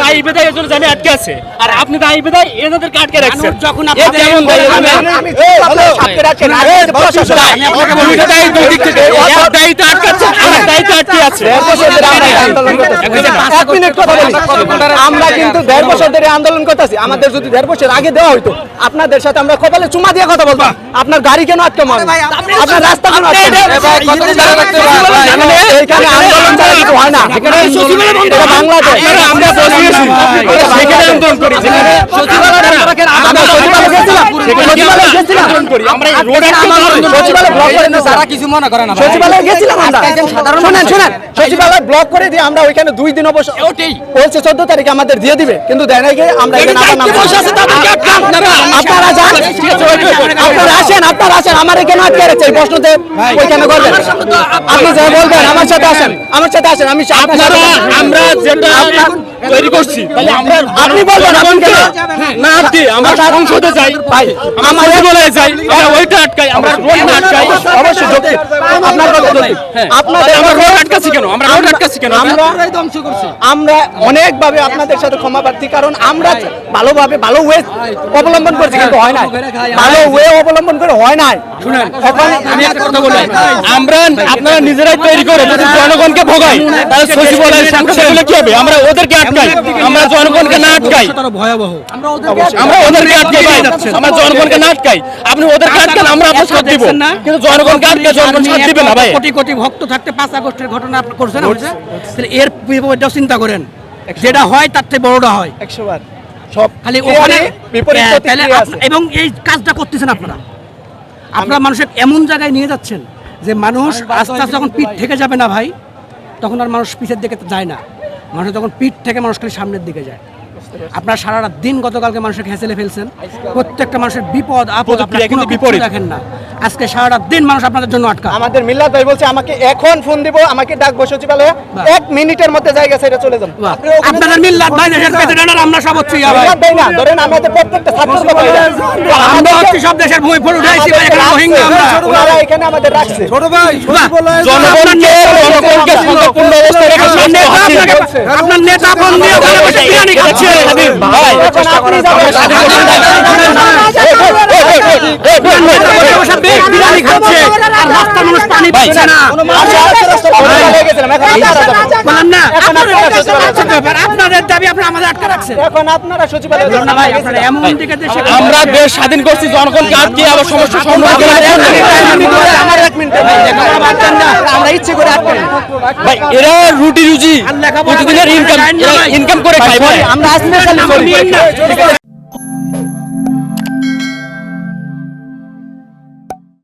দায়ী বেদায় এজন্য জানি আটকে আছে। আর আপনি দায়ী বেদায় এনাদেরকে আটকে রাখছেন। যখন এ আমরা কিন্তু দেড় বছর ধরে আন্দোলন করতেছি। আমাদের যদি দেড় বছর আগে দেওয়া হইতো আপনাদের সাথে আমরা কপালে চুমা দিয়ে কথা বলতাম। আপনার গাড়ি কেন আটকে মারবে আপনার রাস্তা কেন আটকে আন্দোলন ছাড়া কিছু হয় না। বাংলাদেশ। আমরা আন্দোলন করি, আমরা সচিবালয়ে গেছিলাম সচিবালয়ে গেছিলাম। আন্দোলন করি। আমরা এই রোড আটকে আন্দোলন করি। সচিবালয়ে ব্লক করে দিয়েছে। যারা কিছু মনে করে না ভাই। সচিবালয়ে গেছিলাম আমরা। সাধারণ শুনেন মানুষ। শুনেন। সচিবালয় ব্লক করে দিয়ে আমরা ওইখানে দুই দিন অবশ্য বলছে চোদ্দ তারিখে আমাদের দিয়ে দিবে কিন্তু দেয় নাই আমরা এখানে আবার নাম আপনারা যান। আপনারা আসেন আপনারা আসেন। আমার এখানে আটকে রেখেছে এই প্রশ্নতে ওইখানে করবেন। আপনি যা বলবেন আমার সাথে আসেন আমার সাথে আসেন আমি আমরা যেটা তৈরি করছি। তাহলে আমরা আপনি বলবেন আপনি কেন? না আটকে আমরা সংসদে যাই ভাই আমরা সচিবালয়ে যাই আমরা ওইটা আটকাই আমরা রোড না আটকাই অবশ্যই। আপনার কথা যৌক্তিক। আপনাদের আমরা রোড আটকাছি কেন? আমরা রোড আটকাছি কেন? আমরা আমরা অনেকভাবে আপনাদের সাথে ক্ষমা প্রার্থী কারণ আমরা ভালোভাবে ভালো ওয়ে অবলম্বন করছি কিন্তু হয় নাই। ভালো ওয়ে অবলম্বন করে হয় নাই। শুনেন আমি একটা কথা বলি। আমরা আপনারা নিজেরাই তৈরি করে যদি জনগণকে ভোগাই তাহলে সচিবালয়ের সেগুলো কি হবে? আমরা ওদেরকে আটকাই। আমরা জনগণকে না আটকাই। আমরা ওদেরকে আমরা জনগণকে না আটকাই। আপনি ওদেরকে আটকান আমরা আপনার সাথ দিব। কিন্তু জনগণকে আটকে জনগণ সাথ দিবে না ভাই। কোটি কোটি ভক্ত থাকতে পাঁচ আগস্টের ঘটনা আপনি করছেন তাহলে এর বিপরীতটাও চিন্তা করেন। যেটা হয় তার থেকে বড়টা হয়। একশো বার। সব খালি ওখানে হ্যাঁ, এবং এই কাজটা করতেছেন আপনারা। আপনারা মানুষের এমন জায়গায় নিয়ে যাচ্ছেন যে মানুষ আস্তে আস্তে যখন পিঠ থেকে যাবে না ভাই তখন আর মানুষ পিছের দিকে যায় না। মানুষ যখন পিঠ থেকে মানুষ খালি সামনের দিকে যায়। আপনারা সারা রাত দিন গতকালকে মানুষকে হেসেলে ফেলছেন। প্রত্যেকটা মানুষের বিপদ আপদ কিন্তু বিপরীত। দেখেন না। আজকে সারা রাত দিন মানুষ আপনাদের জন্য আটকা। আমাদের মিল্লাত ভাই বলছে আমাকে এখন ফোন দিব আমাকে ডাকবো সচিবালয়ে। এক মিনিটের মধ্যে জায়গা সেটা চলে যান আপনাদের মিল্লাত ভাই দেশের প্রেসিডেন্ট আর আমরা সব হচ্ছি ভাই। ভাই না ধরেন আমাদের প্রত্যেকটা ছাত্রের কথা এটা। আমরা হচ্ছি সব দেশের ভূমি ফুল উঠাইছি ভাই এখানে রোহিঙ্গা আমরা। এখানে আমাদের রাখছে। ছোট ভাই জনগণকে জনগণকে আপনার নেতা ফোন দিয়ে ঘরে বসে বিরিয়ানি খাচ্ছে ভাই বিরিয়ানি খাচ্ছে আর রাস্তার মানুষ পানি পাচ্ছে না হয়ে। বলেন না আপনারা কাছে সচিবালয়ে আছে ব্যাপার, আপনাদের দাবি আপনি আমাদের আটকে রাখছেন? এখন আপনারা সচিবালয়ে ভাই আপনারা এমন দিকে দেশে আমরা দেশ স্বাধীন করছি জনগণকে আটকে আবার সমস্যা সম্মুখীন আমার এক মিনিট আমরা ইচ্ছে করে আটকাই ভাই এরা রুটি রুজি প্রতিদিনের ইনকাম ইনকাম করে খায় ভাই আমরা